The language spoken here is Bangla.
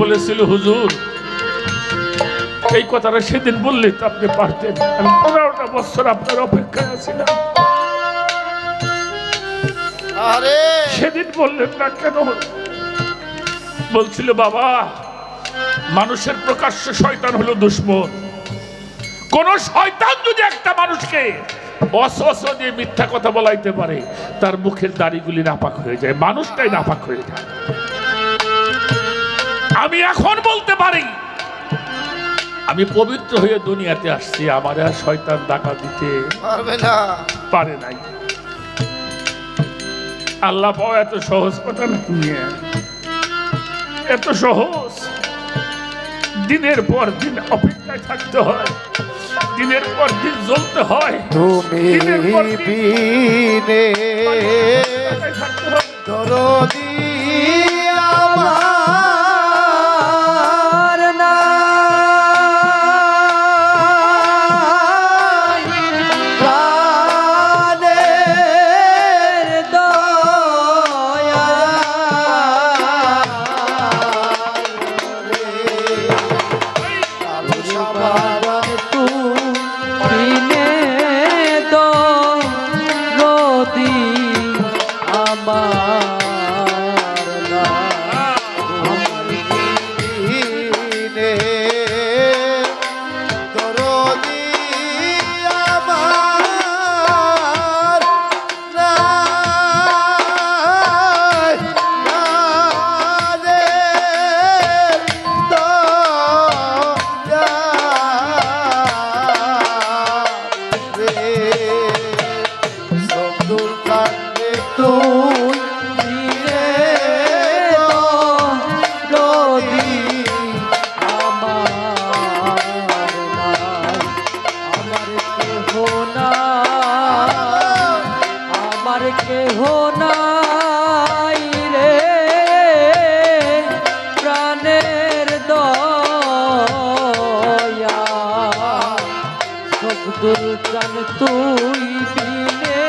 বলেছিল হুজুর এই কথাটা সেদিন বললে তো আপনি পারতেন। আমি পনেরোটা বছর আপনার অপেক্ষায় আছিলাম। সেদিন বললেন না কেন? বলছিল বাবা মানুষের প্রকাশ্য শয়তান হলো দুশ্মন। কোন শয়তান যদি একটা মানুষকে অসহস দিয়ে মিথ্যা কথা বলাইতে পারে তার মুখের দাড়িগুলি নাপাক হয়ে যায়। মানুষটাই নাপাক হয়ে যায়। আমি এখন বলতে পারি আমি পবিত্র হয়ে দুনিয়াতে আসছি আমার আর শয়তান ডাকা দিতে পারবে না। পারে নাই। আল্লাহ পাওয়া এত সহজ কথা নাকি এত সহজ। দিনের পর দিন অপেক্ষায় থাকতে হয় দিনের পর দিন জ্বলতে হয় তুমি থাকতে হয়। দিনে আব্দুল কান তুই বিনে